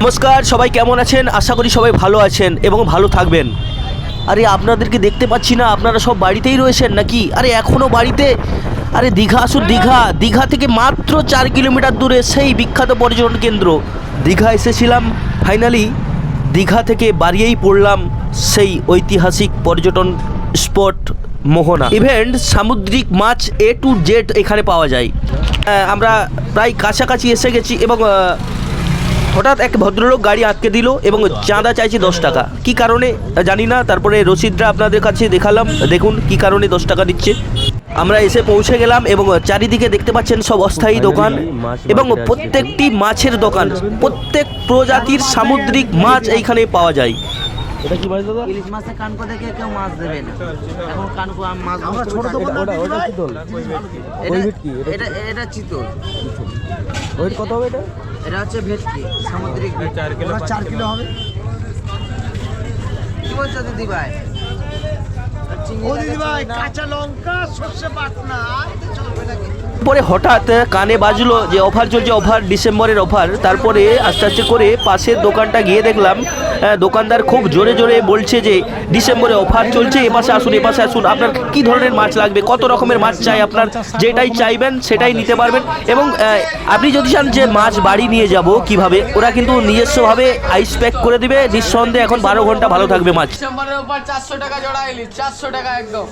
নমস্কার, সবাই কেমন আছেন? আশা করি সবাই ভালো আছেন এবং ভালো থাকবেন। আরে, আপনাদেরকে দেখতে পাচ্ছি না, আপনারা সব বাড়িতেই রয়েছেন নাকি? আরে এখনও বাড়িতে? আরে, দীঘা, আসুন, দীঘা। দীঘা থেকে মাত্র চার কিলোমিটার দূরে সেই বিখ্যাত পর্যটন কেন্দ্র। দীঘা এসেছিলাম, ফাইনালি দীঘা থেকে বাড়িয়েই পড়লাম সেই ঐতিহাসিক পর্যটন স্পট মোহনা। ইভেন্ট সামুদ্রিক মাছ এ টু জেড এখানে পাওয়া যায়। আমরা প্রায় কাছাকাছি এসে গেছি এবং হঠাৎ এক ভদ্রলোক গাড়ি আটকে দিল এবং চাঁদা চাইছে দশ টাকা। কি কারণে? জানি না, তারপরে রসিদটা আপনাদের কাছে দেখালাম। দেখুন কি কারণে দশ টাকা দিচ্ছে। আমরা এসে পৌঁছে গেলাম এবং চারিদিকে দেখতে পাচ্ছেন সব অস্থায়ী দোকান এবং প্রত্যেকটি মাছের দোকান। প্রত্যেক প্রজাতির সামুদ্রিক মাছ এইখানে পাওয়া যায়। এটা কি মাছ দাদা? ইলিশ মাছের কানকো দেখে কেউ মাছ দেবে না। এখন কানকো আম- মাছ ছোট ওটা ওটা চিতল। এটা এটা চিতল। ওয়েট কত হবে এটা? এটা হচ্ছে ভেটকি সামুদ্রিক ভেটকি। চার কিলো হবে। কি বলছো দিদি ভাই? ও দিদি ভাই কাঁচা লঙ্কা সর্ষে বাটনা আর চলবে নাকি? পরে হঠাৎ কানে বাজলো যে অফার চলছে অফার ডিসেম্বরের অফার। তারপরে আস্তে আস্তে করে পাশের দোকানটা গিয়ে দেখলাম দোকানদার খুব জোরে জোরে বলছে যে ডিসেম্বরে অফার চলছে এপাশে আসুন এপাশে আসুন। আপনার কি ধরনের মাছ লাগবে? কত রকমের মাছ চাই আপনার? যেটাই চাইবেন সেটাই নিতে পারবেন। এবং আপনি যদি চান যে মাছ বাড়ি নিয়ে যাব কীভাবে ওরা কিন্তু নিজস্বভাবে আইস প্যাক করে দিবে। নিঃসন্দেহে এখন বারো ঘণ্টা ভালো থাকবে মাছ। ডিসেম্বরের উপর চারশো টাকা জোড়া ইলিশ চারশো টাকা একদম।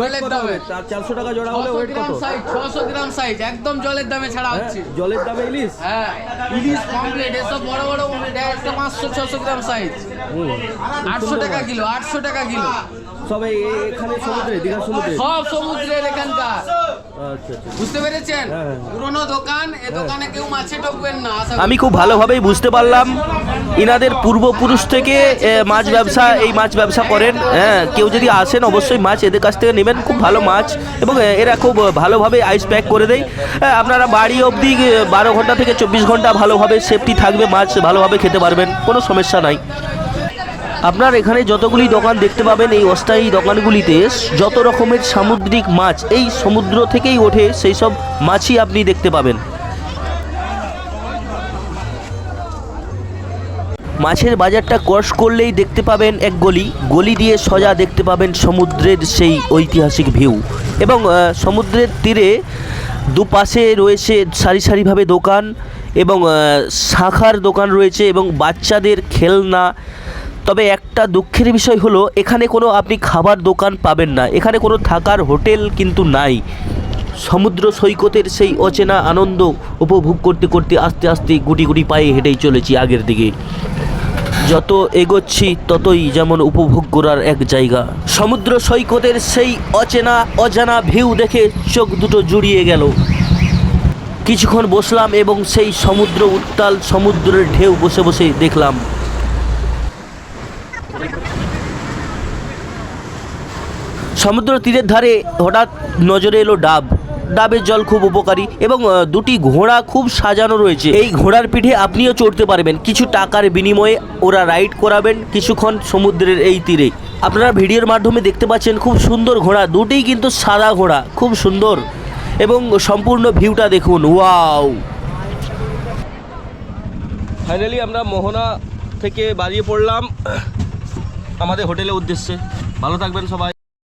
জলের দামে। চারশো টাকা জোড়া ছশো গ্রাম সাইজ ছশো গ্রাম সাইজ একদম জলের দামে ছাড়া হচ্ছে। জলের দামে ইলিশ? হ্যাঁ ইলিশ কমপ্লিট এসব বড় বড় একটা পাঁচশো ছশো গ্রাম সাইজ আটশো টাকা কিলো আটশো টাকা কিলো। সবাই এখানে সমুদ্রে দীঘা সমুদ্রে? সব সমুদ্রের এখানকার। আচ্ছা আচ্ছা। বুঝতে পেরেছেন? হ্যাঁ। পুরোনো দোকান এ দোকানে কেউ মাছে ঢুকবেন না আমি খুব ভালোভাবেই বুঝতে পারলাম। ইনাদের পূর্বপুরুষ থেকে মাছ ব্যবসা এই মাছ ব্যবসা করেন। হ্যাঁ কেউ যদি আসেন অবশ্যই মাছ এদের কাছ থেকে নেবেন। খুব ভালো মাছ। এবং এরা খুব ভালোভাবে আইস প্যাক করে দেয়। হ্যাঁ, আপনারা বাড়ি অবধি বারো ঘণ্টা থেকে চব্বিশ ঘণ্টা ভালোভাবে সেফটি থাকবে মাছ ভালোভাবে খেতে পারবেন। কোনো সমস্যা নাই। আপনার এখানে যতগুলি দোকান দেখতে পাবেন এই অস্থায়ী দোকানগুলিতে যত রকমের সামুদ্রিক মাছ, এই সমুদ্র থেকেই ওঠে সেই সব মাছই আপনি দেখতে পাবেন। মাছের বাজারটা ক্রস করলেই দেখতে পাবেন এক গলি। গলি দিয়ে সোজা দেখতে পাবেন সমুদ্রের সেই ঐতিহাসিক ভিউ। এবং সমুদ্রের তীরে দুপাশে রয়েছে সারি সারিভাবে দোকান। এবং শাখার দোকান রয়েছে এবং বাচ্চাদের খেলনা। তবে একটা দুঃখের বিষয় হলো, এখানে কোনো আপনি খাবার দোকান পাবেন না। এখানে কোনো থাকার হোটেল কিন্তু নাই। সমুদ্র সৈকতের সেই অচেনা আনন্দ উপভোগ করতে করতে, আস্তে আস্তে গুটি গুটি পায়ে হেঁটেই চলেছি আগের দিকে। যত এগোচ্ছি ততই যেমন উপভোগ করার এক জায়গা। সমুদ্র সৈকতের সেই অচেনা, অজানা ভিউ দেখে চোখ দুটো জুড়িয়ে গেল। কিছুক্ষণ বসলাম এবং সেই সমুদ্র উত্তাল সমুদ্রের ঢেউ বসে বসে দেখলাম। সমুদ্র তীরের ধারে হঠাৎ নজরে এলো ডাব। ডাবের জল খুব উপকারী এবং দুটি ঘোড়া খুব সাজানো রয়েছে। এই ঘোড়ার পিঠে আপনিও চড়তে পারবেন। কিছু টাকার বিনিময়ে ওরা রাইড করাবেন কিছুক্ষণ সমুদ্রের এই তীরে। আপনারা ভিডিওর মাধ্যমে দেখতে পাচ্ছেন খুব সুন্দর ঘোড়া। দুটিই কিন্তু সাদা ঘোড়া। খুব সুন্দর। এবং সম্পূর্ণ ভিউটা দেখুন, ওয়াও। ফাইনালি আমরা মোহনা থেকে বাড়িয়ে পড়লাম আমাদের হোটেলের উদ্দেশ্যে। ভালো থাকবেন সবাই।